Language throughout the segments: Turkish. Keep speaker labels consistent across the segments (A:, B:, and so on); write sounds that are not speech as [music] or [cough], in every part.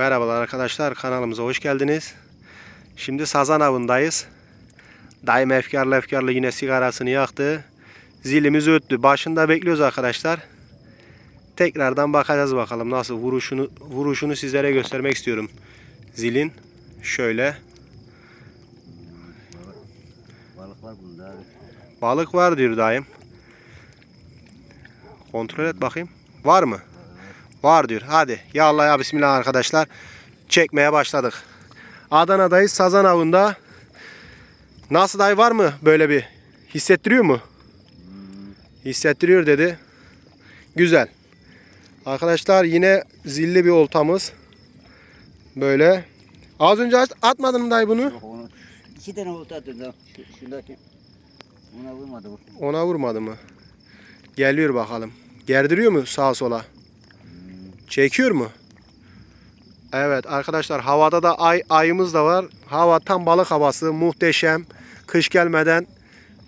A: Merhabalar arkadaşlar kanalımıza hoş geldiniz. Şimdi sazan avındayız. Daim efkarlı efkarlı yine sigarasını yaktı. Zilimiz öttü. Başında bekliyoruz arkadaşlar. Tekrardan bakacağız bakalım nasıl vuruşunu vuruşunu sizlere göstermek istiyorum. Zilin şöyle
B: Balık var bunda
A: balık var diyor daim. Kontrol et bakayım. Var mı? Var diyor. Hadi ya Allah ya Bismillah arkadaşlar. Çekmeye başladık. Adana'dayız sazan avında. Nasıl dayı var mı böyle bir? Hissettiriyor mu? Hissettiriyor dedi. Güzel. Arkadaşlar yine zilli bir oltamız. Böyle. Az önce at- atmadın mı dayı bunu?
B: Yok onu. İki tane olta attı. Şu, şuradaki. Ona vurmadı.
A: Ona vurmadı mı? Geliyor bakalım. Gerdiriyor mu sağa sola? Çekiyor mu? Evet arkadaşlar havada da ay ayımız da var. Hava tam balık havası muhteşem. Kış gelmeden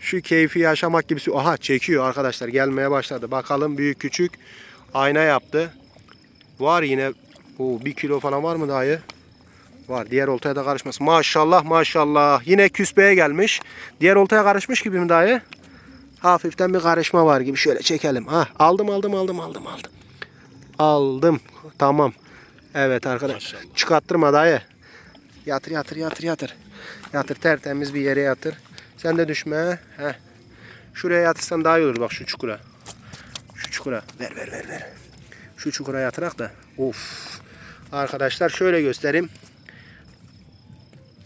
A: şu keyfi yaşamak gibi. Aha çekiyor arkadaşlar gelmeye başladı. Bakalım büyük küçük ayna yaptı. Var yine o bir kilo falan var mı dayı? Var. Diğer oltaya da karışmaz. Maşallah maşallah. Yine küspeye gelmiş. Diğer oltaya karışmış gibi mi dayı? Hafiften bir karışma var gibi. Şöyle çekelim. Ha, aldım aldım aldım aldım aldım. Aldım. Tamam. Evet arkadaş. Çıkarttırma dayı. Yatır yatır yatır yatır. Yatır tertemiz bir yere yatır. Sen de düşme. Heh. Şuraya yatırsan daha iyi olur bak şu çukura. Şu çukura. Ver ver ver ver. Şu çukura yatırak da. Of. Arkadaşlar şöyle göstereyim.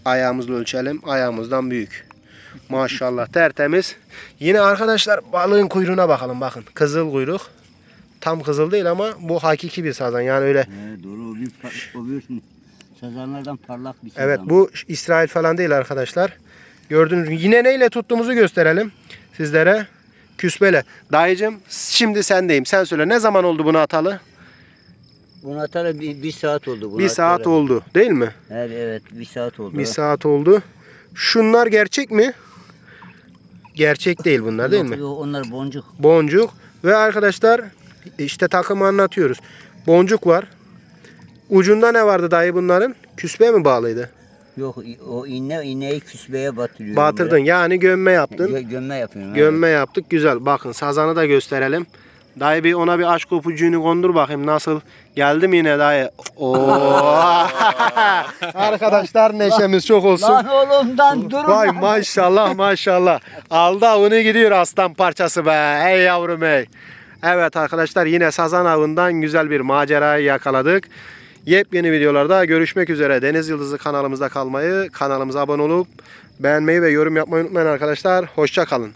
A: Ayağımızla ölçelim. Ayağımızdan büyük. Maşallah tertemiz. Yine arkadaşlar balığın kuyruğuna bakalım bakın. Kızıl kuyruk. Tam kızıl değil ama bu hakiki bir sazan. Yani öyle
B: He doğru o bir, par- o bir sazanlardan parlak bir sazan.
A: Evet bu İsrail falan değil arkadaşlar. Gördüğünüz gibi yine neyle tuttuğumuzu gösterelim sizlere. Küsbele. Dayıcım şimdi sendeyim. Sen söyle ne zaman oldu bunu atalı?
B: Bunu atalı bir, bir saat oldu. Bunu
A: Bir saat
B: atalı.
A: oldu değil mi?
B: Evet evet bir saat oldu.
A: Bir saat oldu. Şunlar gerçek mi? Gerçek değil bunlar değil
B: Yok,
A: mi?
B: yok, onlar boncuk.
A: Boncuk ve arkadaşlar işte takımı anlatıyoruz. Boncuk var. Ucunda ne vardı dayı bunların? Küspe mi bağlıydı?
B: Yok o iğne iğneyi küsbeye batırıyorum.
A: Batırdın yani gömme yaptın.
B: Gö- gömme yapıyorum.
A: Gömme yaptık güzel. Bakın sazanı da gösterelim. Dayı bir ona bir aşk kopucuğunu kondur bakayım nasıl. Geldi mi yine dayı? Oo. [laughs] Arkadaşlar neşemiz çok olsun.
B: Lan oğlumdan durun.
A: Vay maşallah maşallah. Aldı avını gidiyor aslan parçası be. Ey yavrum ey. Evet arkadaşlar yine sazan avından güzel bir macerayı yakaladık. Yepyeni videolarda görüşmek üzere. Deniz Yıldızı kanalımızda kalmayı, kanalımıza abone olup beğenmeyi ve yorum yapmayı unutmayın arkadaşlar. Hoşça kalın.